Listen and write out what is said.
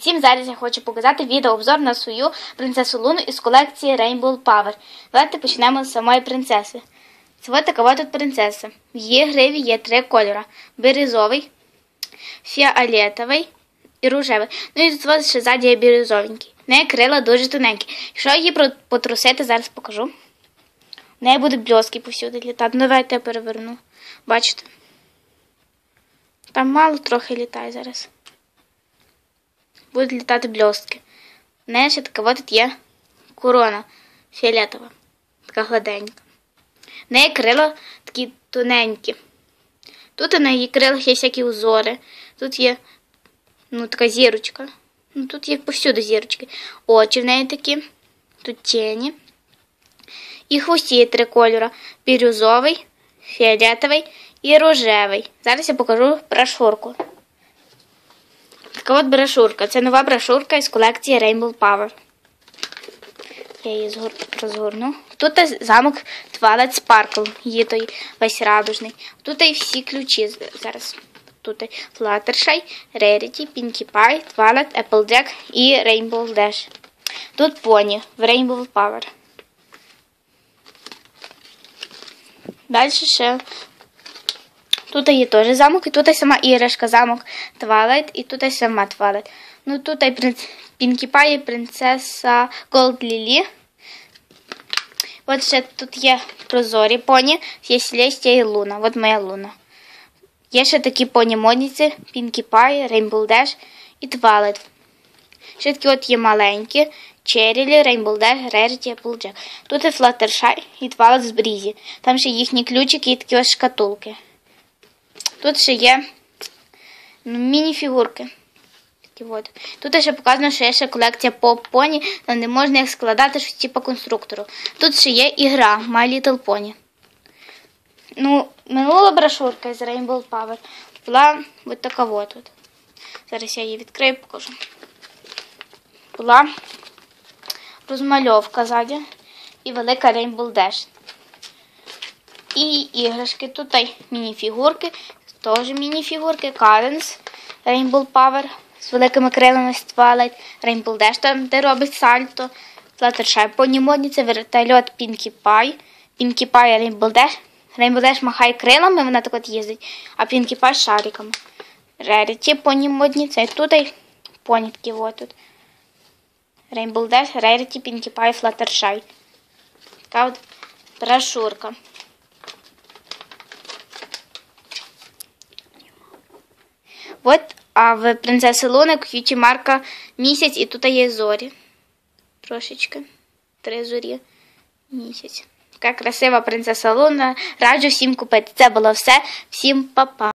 Всім зараз я хочу показати відеообзор на свою принцесу Луну із колекції Rainbow Power. Давайте почнемо з самої принцеси. Це така тут принцеса. В її гриві є три кольори: бирюзовий, фіолетовий і рожевий. Ну і тут ще ззаді є бірюзовенький. В неї крила дуже тоненькі. Якщо її потрусити, зараз покажу. В неї будуть бльоски повсюди літати. Ну, давайте я переверну. Бачите? Там мало трохи літає зараз будуть літати блістки. В неї ще така от є корона фіолетова, така гладенька. В неї крила такі тоненькі. Тут на її крилах є всякі узори. Тут є ну, така зірочка. Ну, Тут є повсюди зірочки. Очі в неї такі, тут тіні. І хвості є три кольори: бірюзовий, фіолетовий і рожевий. Зараз я покажу брошурку. Така от брошурка. Це нова брошурка із колекції Rainbow Power. Я її розгорну. Тут замок Twilight Sparkle, є той весь радужний. Тут і всі ключі зараз. Тут Fluttershy, Rarity, Pinkie Pie, Twilight, Applejack і Rainbow Dash. Тут поні в Rainbow Power. Далі ще Тут є теж замок, і тут сама іграшка замок Твайлайт, і тут сама Твайлайт. Ну тут. Пінкі Пай, принцеса Голд Лілі. От ще тут є прозорі поні, є Селестія і Луна. От моя Луна. Є ще такі поні модниці, Пінкі Пай, Рейнбол Деш і Твайлайт. Ще такі от є маленькі. Черрілі, Рейнбол Деш, Реріті, Applejack. Тут і Флаттершай і Твайлайт з Брізі. Там ще їхні ключики і такі ось шкатулки. Тут ще є ну, міні-фігурки. от. Тут ще показано, що є ще колекція поп-поні, але не можна їх складати щось типу конструктору. Тут ще є ігра My Little Pony. Ну, Минула брошурка з Rainbow Power була ось така от тут. Зараз я її відкрию покажу. Була розмальовка ззаді і велика Rainbow Dash. І іграшки. Тут міні-фігурки, Теж міні-фігурки, Cadence, Rainbow Power з великими крилами з Twilight, Rainbow Dash, там, де робить сальто, Fluttershy, Pony модниця, вертольот Pinkie Pie, Pinkie Pie, Rainbow Dash. Rainbow Dash махає крилами, вона так от їздить, а Pinkie Pie з шариками. Rarity, Pony модниця, і тут і поні такі от тут. Rainbow Dash, Rarity, Pinkie Pie, Fluttershy. Така от брошурка. От, а в принцеси Луни к'юті марка місяць і тут є зорі. Трошечки. Три зорі. Місяць. Така красива принцеса Луна. Раджу всім купити. Це було все. Всім па-па.